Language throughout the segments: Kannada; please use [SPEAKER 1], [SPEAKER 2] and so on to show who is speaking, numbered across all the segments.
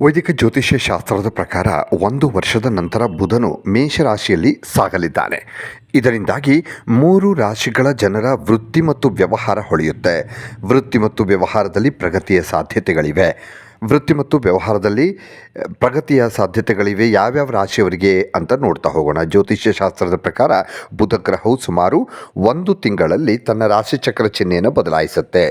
[SPEAKER 1] ವೈದಿಕ ಜ್ಯೋತಿಷ್ಯ ಶಾಸ್ತ್ರದ ಪ್ರಕಾರ ಒಂದು ವರ್ಷದ ನಂತರ ಬುಧನು ಮೇಷರಾಶಿಯಲ್ಲಿ ಸಾಗಲಿದ್ದಾನೆ. ಇದರಿಂದಾಗಿ ಮೂರು ರಾಶಿಗಳ ಜನರ ವೃತ್ತಿ ಮತ್ತು ವ್ಯವಹಾರ ಹೊಳೆಯುತ್ತೆ. ವೃತ್ತಿ ಮತ್ತು ವ್ಯವಹಾರದಲ್ಲಿ ಪ್ರಗತಿಯ ಸಾಧ್ಯತೆಗಳಿವೆ. ವೃತ್ತಿ ಮತ್ತು ವ್ಯವಹಾರದಲ್ಲಿ ಪ್ರಗತಿಯ ಸಾಧ್ಯತೆಗಳಿವೆ, ಯಾವ್ಯಾವ ರಾಶಿಯವರಿಗೆ ಅಂತ ನೋಡ್ತಾ ಹೋಗೋಣ. ಜ್ಯೋತಿಷ್ಯ ಶಾಸ್ತ್ರದ ಪ್ರಕಾರ ಬುಧ ಗ್ರಹವು ಸುಮಾರು ಒಂದು ತಿಂಗಳಲ್ಲಿ ತನ್ನ ರಾಶಿಚಕ್ರ ಚಿಹ್ನೆಯನ್ನು ಬದಲಾಯಿಸುತ್ತೆ.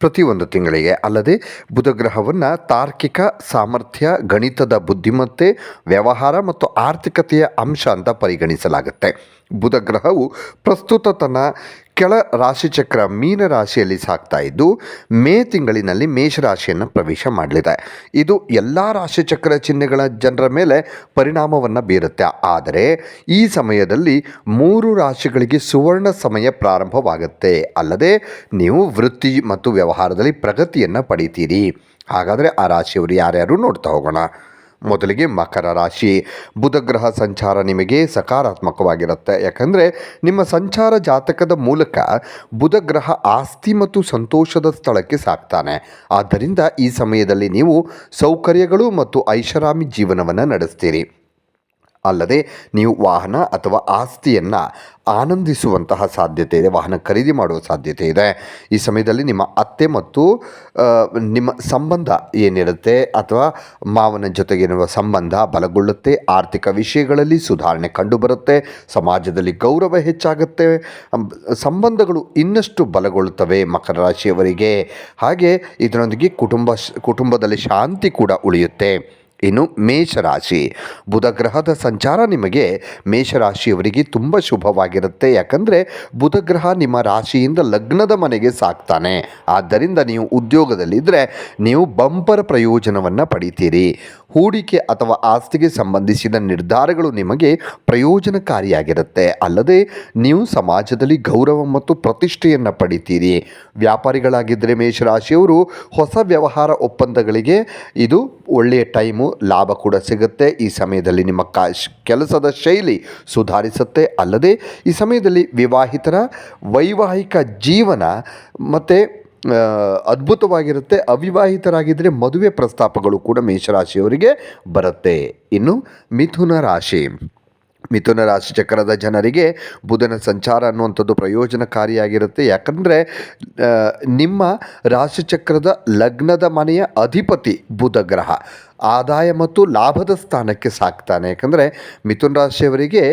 [SPEAKER 1] ಪ್ರತಿಯೊಂದು ತಿಂಗಳಿಗೆ ಅಲ್ಲದೆ ಬುಧ ಗ್ರಹವನ್ನು ತಾರ್ಕಿಕ ಸಾಮರ್ಥ್ಯ, ಗಣಿತದ ಬುದ್ಧಿಮತ್ತೆ, ವ್ಯವಹಾರ ಮತ್ತು ಆರ್ಥಿಕತೆಯ ಅಂಶ ಅಂತ ಪರಿಗಣಿಸಲಾಗುತ್ತೆ. ಬುಧ ಗ್ರಹವು ಪ್ರಸ್ತುತ ತನ್ನ ಕೆಳ ರಾಶಿಚಕ್ರ ಮೀನ ರಾಶಿಯಲ್ಲಿ ಸಾಕ್ತಾ ಇದ್ದು, ಮೇ ತಿಂಗಳಿನಲ್ಲಿ ಮೇಷರಾಶಿಯನ್ನು ಪ್ರವೇಶ ಮಾಡಲಿದೆ. ಇದು ಎಲ್ಲ ರಾಶಿಚಕ್ರ ಚಿಹ್ನೆಗಳ ಜನರ ಮೇಲೆ ಪರಿಣಾಮವನ್ನು ಬೀರುತ್ತೆ. ಆದರೆ, ಈ ಸಮಯದಲ್ಲಿ ಮೂರು ರಾಶಿಗಳಿಗೆ ಸುವರ್ಣ ಸಮಯ ಪ್ರಾರಂಭವಾಗುತ್ತೆ. ಅಲ್ಲದೆ, ನೀವು ವೃತ್ತಿ ಮತ್ತು ವ್ಯವಹಾರದಲ್ಲಿ ಪ್ರಗತಿಯನ್ನು ಪಡಿತೀರಿ. ಹಾಗಾದರೆ ಆ ರಾಶಿಯವರು ಯಾರ್ಯಾರು ನೋಡ್ತಾ ಹೋಗೋಣ. ಮೊದಲಿಗೆ ಮಕರ ರಾಶಿ. ಬುಧ ಗ್ರಹ ಸಂಚಾರ ನಿಮಗೆ ಸಕಾರಾತ್ಮಕವಾಗಿರುತ್ತೆ. ಯಾಕಂದರೆ ನಿಮ್ಮ ಸಂಚಾರ ಜಾತಕದ ಮೂಲಕ ಬುಧ ಗ್ರಹ ಆಸ್ತಿ ಮತ್ತು ಸಂತೋಷದ ಸ್ಥಳಕ್ಕೆ ಸಾಕ್ತಾನೆ. ಆದ್ದರಿಂದ ಈ ಸಮಯದಲ್ಲಿ ನೀವು ಸೌಕರ್ಯಗಳು ಮತ್ತು ಐಷಾರಾಮಿ ಜೀವನವನ್ನು ನಡೆಸ್ತೀರಿ. ಅಲ್ಲದೆ ನೀವು ವಾಹನ ಅಥವಾ ಆಸ್ತಿಯನ್ನು ಆನಂದಿಸುವಂತಹ ಸಾಧ್ಯತೆ ಇದೆ, ವಾಹನ ಖರೀದಿ ಮಾಡುವ ಸಾಧ್ಯತೆ ಇದೆ. ಈ ಸಮಯದಲ್ಲಿ ನಿಮ್ಮ ಅತ್ತೆ ಮತ್ತು ನಿಮ್ಮ ಸಂಬಂಧ ಏನಿರುತ್ತೆ ಅಥವಾ ಮಾವನ ಜೊತೆಗಿರುವ ಸಂಬಂಧ ಬಲಗೊಳ್ಳುತ್ತೆ, ಆರ್ಥಿಕ ವಿಷಯಗಳಲ್ಲಿ ಸುಧಾರಣೆ ಕಂಡುಬರುತ್ತೆ, ಸಮಾಜದಲ್ಲಿ ಗೌರವ ಹೆಚ್ಚಾಗುತ್ತೆ ಸಂಬಂಧಗಳು ಇನ್ನಷ್ಟು ಬಲಗೊಳ್ಳುತ್ತವೆ ಮಕರ ರಾಶಿಯವರಿಗೆ. ಹಾಗೆ ಇದರೊಂದಿಗೆ ಕುಟುಂಬ, ಕುಟುಂಬದಲ್ಲಿ ಶಾಂತಿ ಕೂಡ ಉಳಿಯುತ್ತೆ. ಇನ್ನು ಮೇಷರಾಶಿ. ಬುಧ ಗ್ರಹದ ಸಂಚಾರ ನಿಮಗೆ ಮೇಷರಾಶಿಯವರಿಗೆ ತುಂಬ ಶುಭವಾಗಿರುತ್ತೆ. ಯಾಕಂದರೆ ಬುಧ ಗ್ರಹ ನಿಮ್ಮ ರಾಶಿಯಿಂದ ಲಗ್ನದ ಮನೆಗೆ ಸಾಕ್ತಾನೆ. ಆದ್ದರಿಂದ ನೀವು ಉದ್ಯೋಗದಲ್ಲಿದ್ದರೆ ನೀವು ಬಂಪರ್ ಪ್ರಯೋಜನವನ್ನು ಪಡಿತೀರಿ. ಹೂಡಿಕೆ ಅಥವಾ ಆಸ್ತಿಗೆ ಸಂಬಂಧಿಸಿದ ನಿರ್ಧಾರಗಳು ನಿಮಗೆ ಪ್ರಯೋಜನಕಾರಿಯಾಗಿರುತ್ತೆ. ಅಲ್ಲದೆ, ನೀವು ಸಮಾಜದಲ್ಲಿ ಗೌರವ ಮತ್ತು ಪ್ರತಿಷ್ಠೆಯನ್ನು ಪಡಿತೀರಿ. ವ್ಯಾಪಾರಿಗಳಾಗಿದ್ದರೆ ಮೇಷರಾಶಿಯವರು ಹೊಸ ವ್ಯವಹಾರ ಒಪ್ಪಂದಗಳಿಗೆ ಇದು ಒಳ್ಳೆಯ ಟೈಮು, ಲಾಭ ಕೂಡ ಸಿಗುತ್ತೆ. ಈ ಸಮಯದಲ್ಲಿ ನಿಮ್ಮ ಕಾ ಕೆಲಸದ ಶೈಲಿ ಸುಧಾರಿಸುತ್ತೆ. ಅಲ್ಲದೆ, ಈ ಸಮಯದಲ್ಲಿ ವಿವಾಹಿತರ ವೈವಾಹಿಕ ಜೀವನ ಮತ್ತು ಅದ್ಭುತವಾಗಿರುತ್ತೆ. ಅವಿವಾಹಿತರಾಗಿದ್ದರೆ ಮದುವೆ ಪ್ರಸ್ತಾಪಗಳು ಕೂಡ ಮೇಷರಾಶಿಯವರಿಗೆ ಬರುತ್ತೆ. ಇನ್ನು ಮಿಥುನ ರಾಶಿ. ಮಿಥುನ ರಾಶಿ ಚಕ್ರದ ಜನರಿಗೆ ಬುಧನ ಸಂಚಾರ ಅನ್ನುವಂಥದ್ದು ಪ್ರಯೋಜನಕಾರಿಯಾಗಿರುತ್ತೆ. ಯಾಕಂದರೆ ನಿಮ್ಮ ರಾಶಿಚಕ್ರದ ಲಗ್ನದ ಮನೆಯ ಅಧಿಪತಿ ಬುಧ ಗ್ರಹ. ಆದಾಯ ಮತ್ತು ಲಾಭದ ಸ್ಥಾನಕ್ಕೆ ಸಾಕ್ತಾನೆ. ಯಾಕಂದರೆ ಮಿಥುನ್ ರಾಶಿಯವರಿಗೆ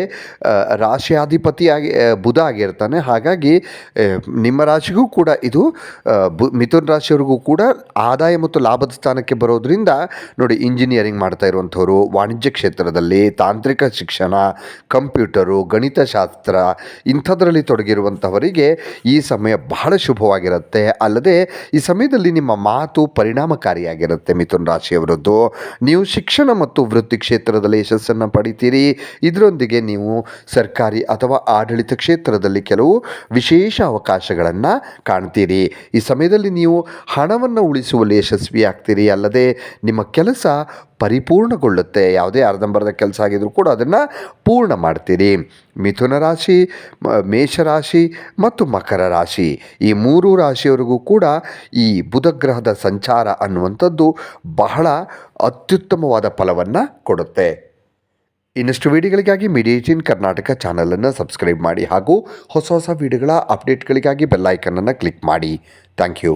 [SPEAKER 1] ರಾಶಿಯಾಧಿಪತಿಯಾಗಿ ಬುಧ ಆಗಿರ್ತಾನೆ. ಹಾಗಾಗಿ ನಿಮ್ಮ ರಾಶಿಗೂ ಕೂಡ ಇದು ಬು, ಮಿಥುನ ರಾಶಿಯವರಿಗೂ ಕೂಡ ಆದಾಯ ಮತ್ತು ಲಾಭದ ಸ್ಥಾನಕ್ಕೆ ಬರೋದ್ರಿಂದ ನೋಡಿ ಇಂಜಿನಿಯರಿಂಗ್ ಮಾಡ್ತಾ ಇರುವಂಥವ್ರು, ವಾಣಿಜ್ಯ ಕ್ಷೇತ್ರದಲ್ಲಿ ತಾಂತ್ರಿಕ ಶಿಕ್ಷಣ, ಕಂಪ್ಯೂಟರು, ಗಣಿತಶಾಸ್ತ್ರ, ಇಂಥದ್ರಲ್ಲಿ ತೊಡಗಿರುವಂಥವರಿಗೆ ಈ ಸಮಯ ಬಹಳ ಶುಭವಾಗಿರುತ್ತೆ. ಅಲ್ಲದೆ, ಈ ಸಮಯದಲ್ಲಿ ನಿಮ್ಮ ಮಾತು ಪರಿಣಾಮಕಾರಿಯಾಗಿರುತ್ತೆ ಮಿಥುನ್ ರಾಶಿಯವರದ್ದು. ನೀವು ಶಿಕ್ಷಣ ಮತ್ತು ವೃತ್ತಿ ಕ್ಷೇತ್ರದಲ್ಲಿ ಯಶಸ್ಸನ್ನು ಪಡಿತೀರಿ. ಇದರೊಂದಿಗೆ ನೀವು ಸರ್ಕಾರಿ ಅಥವಾ ಆಡಳಿತ ಕ್ಷೇತ್ರದಲ್ಲಿ ಕೆಲವು ವಿಶೇಷ ಅವಕಾಶಗಳನ್ನು ಕಾಣ್ತೀರಿ. ಈ ಸಮಯದಲ್ಲಿ ನೀವು ಹಣವನ್ನು ಉಳಿಸುವಲ್ಲಿ ಯಶಸ್ವಿ ಆಗ್ತೀರಿ ಅಲ್ಲದೆ ನಿಮ್ಮ ಕೆಲಸ ಪರಿಪೂರ್ಣಗೊಳ್ಳುತ್ತೆ. ಯಾವುದೇ ಅರ್ಧಂಬರ್ಧ ಕೆಲಸ ಆಗಿದ್ರೂ ಕೂಡ ಅದನ್ನು ಪೂರ್ಣ ಮಾಡ್ತೀರಿ. ಮಿಥುನ ರಾಶಿ ಮೇಷರಾಶಿ ಮತ್ತು ಮಕರ ರಾಶಿ. ಈ ಮೂರು ರಾಶಿಯವರಿಗೂ ಕೂಡ ಈ ಬುಧಗ್ರಹದ ಸಂಚಾರ ಅನ್ನುವಂಥದ್ದು ಬಹಳ ಅತ್ಯುತ್ತಮವಾದ ಫಲವನ್ನು ಕೊಡುತ್ತೆ. ಇನ್ನಷ್ಟು ವಿಡಿಯೋಗಳಿಗಾಗಿ ಮಿಡಿಯೇಟಿನ್ ಕರ್ನಾಟಕ ಚಾನಲನ್ನು ಸಬ್ಸ್ಕ್ರೈಬ್ ಮಾಡಿ ಹಾಗೂ ಹೊಸ ಹೊಸ ವಿಡಿಯೋಗಳ ಅಪ್ಡೇಟ್ಗಳಿಗಾಗಿ ಬೆಲ್ಲೈಕನನ್ನು ಕ್ಲಿಕ್ ಮಾಡಿ. Thank you.